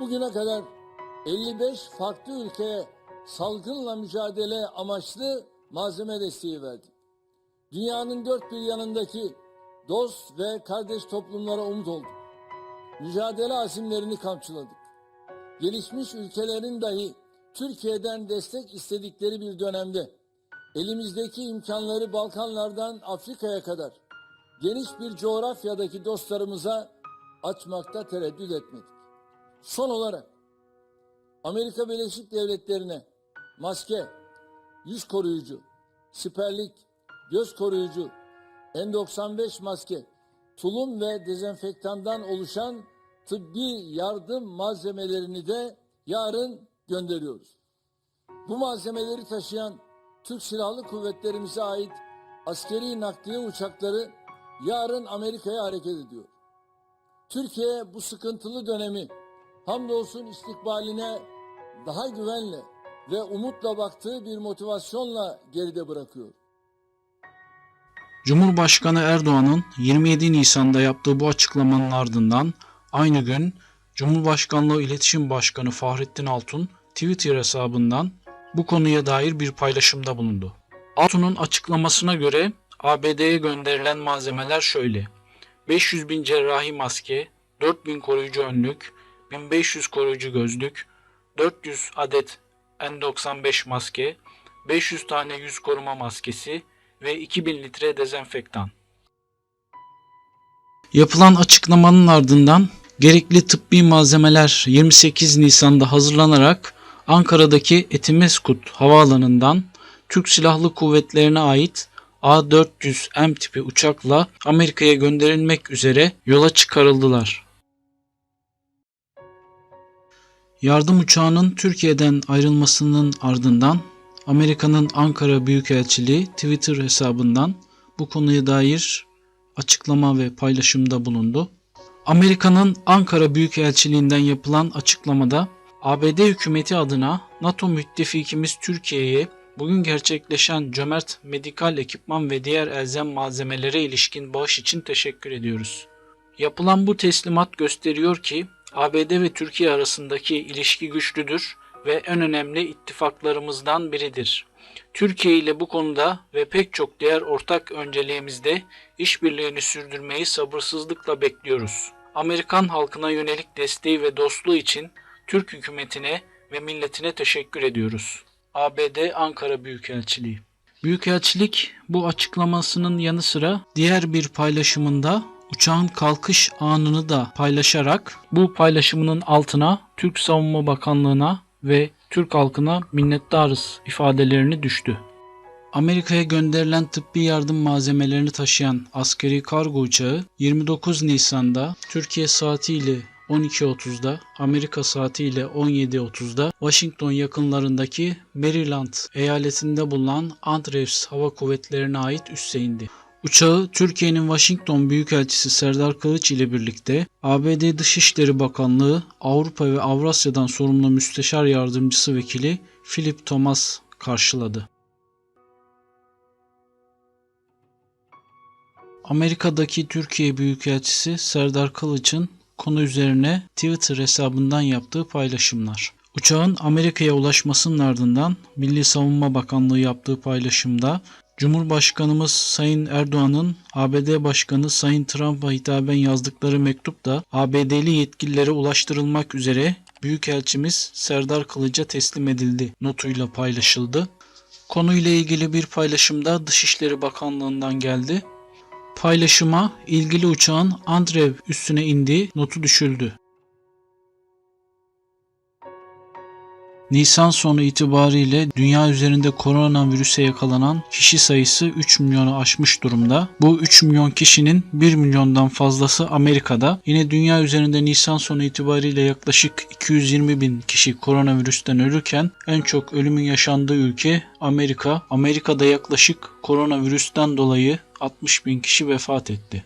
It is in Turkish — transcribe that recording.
Bugüne kadar 55 farklı ülkeye salgınla mücadele amaçlı malzeme desteği verdik. Dünyanın dört bir yanındaki dost ve kardeş toplumlara umut olduk. Mücadele azimlerini kamçıladık. Gelişmiş ülkelerin dahi Türkiye'den destek istedikleri bir dönemde elimizdeki imkanları Balkanlardan Afrika'ya kadar geniş bir coğrafyadaki dostlarımıza açmakta tereddüt etmedik. Son olarak Amerika Birleşik Devletleri'ne maske, yüz koruyucu, siperlik, göz koruyucu, N95 maske, tulum ve dezenfektandan oluşan tıbbi yardım malzemelerini de yarın gönderiyoruz. Bu malzemeleri taşıyan Türk Silahlı Kuvvetlerimize ait askeri nakliye uçakları yarın Amerika'ya hareket ediyor. Türkiye bu sıkıntılı dönemi hamdolsun istikbaline daha güvenle ve umutla baktığı bir motivasyonla geride bırakıyor. Cumhurbaşkanı Erdoğan'ın 27 Nisan'da yaptığı bu açıklamanın ardından aynı gün Cumhurbaşkanlığı İletişim Başkanı Fahrettin Altun Twitter hesabından bu konuya dair bir paylaşımda bulundu. Altun'un açıklamasına göre ABD'ye gönderilen malzemeler şöyle. 500 bin cerrahi maske, 4000 koruyucu önlük, 1500 koruyucu gözlük, 400 adet N95 maske, 500 tane yüz koruma maskesi ve 2000 litre dezenfektan. Yapılan açıklamanın ardından gerekli tıbbi malzemeler 28 Nisan'da hazırlanarak Ankara'daki Etimeskut Havaalanı'ndan Türk Silahlı Kuvvetlerine ait A400M tipi uçakla Amerika'ya gönderilmek üzere yola çıkarıldılar. Yardım uçağının Türkiye'den ayrılmasının ardından Amerika'nın Ankara Büyükelçiliği Twitter hesabından bu konuya dair açıklama ve paylaşımda bulundu. Amerika'nın Ankara Büyükelçiliğinden yapılan açıklamada ABD hükümeti adına NATO müttefikimiz Türkiye'ye bugün gerçekleşen cömert medikal ekipman ve diğer elzem malzemelere ilişkin bağış için teşekkür ediyoruz. Yapılan bu teslimat gösteriyor ki ABD ve Türkiye arasındaki ilişki güçlüdür ve en önemli ittifaklarımızdan biridir. Türkiye ile bu konuda ve pek çok diğer ortak önceliğimizde işbirliğini sürdürmeyi sabırsızlıkla bekliyoruz. Amerikan halkına yönelik desteği ve dostluğu için Türk hükümetine ve milletine teşekkür ediyoruz. ABD Ankara Büyükelçiliği Büyükelçilik bu açıklamasının yanı sıra diğer bir paylaşımında uçağın kalkış anını da paylaşarak bu paylaşımının altına Türk Savunma Bakanlığı'na ve Türk halkına minnettarız ifadelerini düştü. Amerika'ya gönderilen tıbbi yardım malzemelerini taşıyan askeri kargo uçağı 29 Nisan'da Türkiye saatiyle 12.30'da, Amerika saatiyle 17.30'da Washington yakınlarındaki Maryland eyaletinde bulunan Andrews Hava Kuvvetleri'ne ait üsse indi. Uçağı Türkiye'nin Washington Büyükelçisi Serdar Kılıç ile birlikte ABD Dışişleri Bakanlığı Avrupa ve Avrasya'dan sorumlu Müsteşar Yardımcısı Vekili Philip Thomas karşıladı. Amerika'daki Türkiye Büyükelçisi Serdar Kılıç'ın konu üzerine Twitter hesabından yaptığı paylaşımlar. Uçağın Amerika'ya ulaşmasının ardından Milli Savunma Bakanlığı yaptığı paylaşımda Cumhurbaşkanımız Sayın Erdoğan'ın ABD Başkanı Sayın Trump'a hitaben yazdıkları mektupta ABD'li yetkililere ulaştırılmak üzere Büyükelçimiz Serdar Kılıç'a teslim edildi notuyla paylaşıldı. Konuyla ilgili bir paylaşımda Dışişleri Bakanlığı'ndan geldi. Paylaşıma ilgili uçağın Andrev üstüne indiği notu düşüldü. Nisan sonu itibariyle dünya üzerinde koronavirüse yakalanan kişi sayısı 3 milyonu aşmış durumda. Bu 3 milyon kişinin 1 milyondan fazlası Amerika'da. Yine dünya üzerinde Nisan sonu itibariyle yaklaşık 220 bin kişi koronavirüsten ölürken en çok ölümün yaşandığı ülke Amerika. Amerika'da yaklaşık koronavirüsten dolayı 60 bin kişi vefat etti.